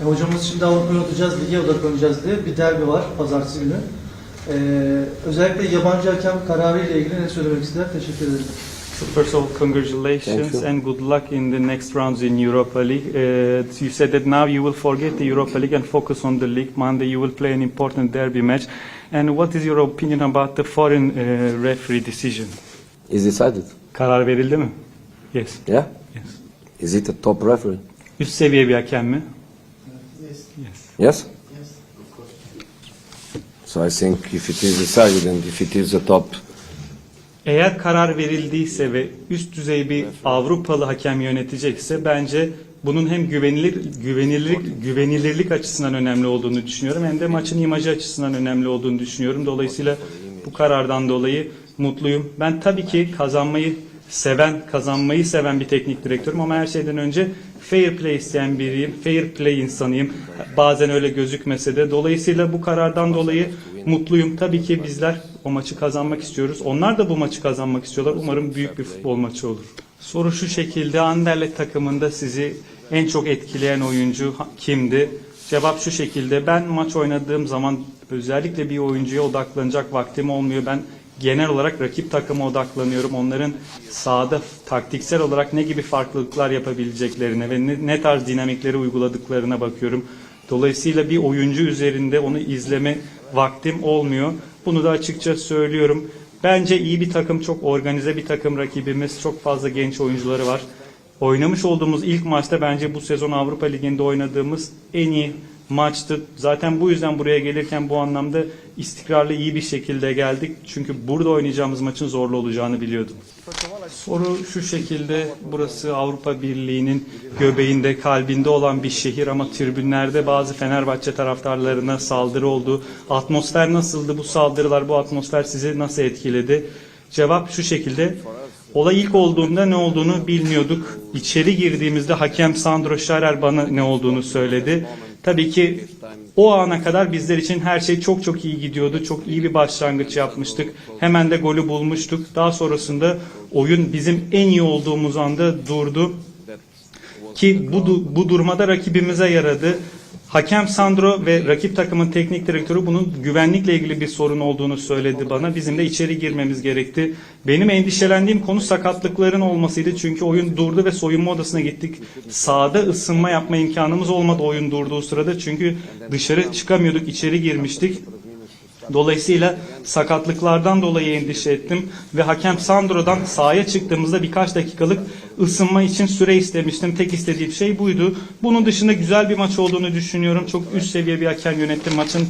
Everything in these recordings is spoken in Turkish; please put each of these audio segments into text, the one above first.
E, hocamız şimdi Avrupa'ya oturacağız, lige odaklanacağız diye bir derbi var pazartesi günü. E, özellikle yabancı hakem kararı ile ilgili ne söylemek ister? Teşekkür ederim. So first of all, congratulations and good luck in the next rounds in Europa League. Uh, you said that now you will forget the Europa League and focus on the league. Monday you will play an important derby match. And what is your opinion about the foreign uh, referee decision? Is decided. Karar verildi mi? Yes. Yeah? Yes. Is it a top referee? Üst seviye bir hakem mi? Yes. Yes. Yes? Yes. So I think if it is decided and if it is a top Eğer karar verildiyse ve üst düzey bir Avrupalı hakem yönetecekse bence bunun hem güvenilir güvenilirlik güvenilirlik açısından önemli olduğunu düşünüyorum hem de maçın imajı açısından önemli olduğunu düşünüyorum. Dolayısıyla bu karardan dolayı mutluyum. Ben tabii ki kazanmayı seven, kazanmayı seven bir teknik direktörüm ama her şeyden önce fair play isteyen biriyim. Fair play insanıyım. Bazen öyle gözükmese de. Dolayısıyla bu karardan dolayı mutluyum. Tabii ki bizler o maçı kazanmak istiyoruz. Onlar da bu maçı kazanmak istiyorlar. Umarım büyük bir futbol maçı olur. Soru şu şekilde. Anderlecht takımında sizi en çok etkileyen oyuncu kimdi? Cevap şu şekilde. Ben maç oynadığım zaman özellikle bir oyuncuya odaklanacak vaktim olmuyor. Ben genel olarak rakip takıma odaklanıyorum. Onların sahada taktiksel olarak ne gibi farklılıklar yapabileceklerine ve ne, ne tarz dinamikleri uyguladıklarına bakıyorum. Dolayısıyla bir oyuncu üzerinde onu izleme vaktim olmuyor. Bunu da açıkça söylüyorum. Bence iyi bir takım, çok organize bir takım rakibimiz. Çok fazla genç oyuncuları var. Oynamış olduğumuz ilk maçta bence bu sezon Avrupa Ligi'nde oynadığımız en iyi maçtı. Zaten bu yüzden buraya gelirken bu anlamda istikrarlı iyi bir şekilde geldik. Çünkü burada oynayacağımız maçın zorlu olacağını biliyordum. Soru şu şekilde, burası Avrupa Birliği'nin göbeğinde, kalbinde olan bir şehir ama tribünlerde bazı Fenerbahçe taraftarlarına saldırı oldu. Atmosfer nasıldı bu saldırılar, bu atmosfer sizi nasıl etkiledi? Cevap şu şekilde, olay ilk olduğunda ne olduğunu bilmiyorduk. İçeri girdiğimizde hakem Sandro Scharer bana ne olduğunu söyledi. Tabii ki o ana kadar bizler için her şey çok çok iyi gidiyordu. Çok iyi bir başlangıç yapmıştık. Hemen de golü bulmuştuk. Daha sonrasında oyun bizim en iyi olduğumuz anda durdu. Ki bu, bu durmada rakibimize yaradı. Hakem Sandro ve rakip takımın teknik direktörü bunun güvenlikle ilgili bir sorun olduğunu söyledi bana. Bizim de içeri girmemiz gerekti. Benim endişelendiğim konu sakatlıkların olmasıydı. Çünkü oyun durdu ve soyunma odasına gittik. Sahada ısınma yapma imkanımız olmadı oyun durduğu sırada. Çünkü dışarı çıkamıyorduk, içeri girmiştik. Dolayısıyla sakatlıklardan dolayı endişe ettim ve hakem Sandro'dan sahaya çıktığımızda birkaç dakikalık ısınma için süre istemiştim. Tek istediğim şey buydu. Bunun dışında güzel bir maç olduğunu düşünüyorum. Çok üst seviye bir hakem yönetti. Maçın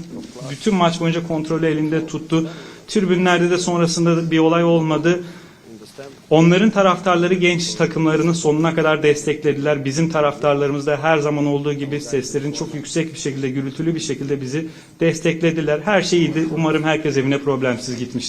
bütün maç boyunca kontrolü elinde tuttu. Tribünlerde de sonrasında bir olay olmadı. Onların taraftarları genç takımlarını sonuna kadar desteklediler. Bizim taraftarlarımız da her zaman olduğu gibi seslerin çok yüksek bir şekilde, gürültülü bir şekilde bizi desteklediler. Her şeyiydi. Umarım herkes evine problemsiz gitmiştir.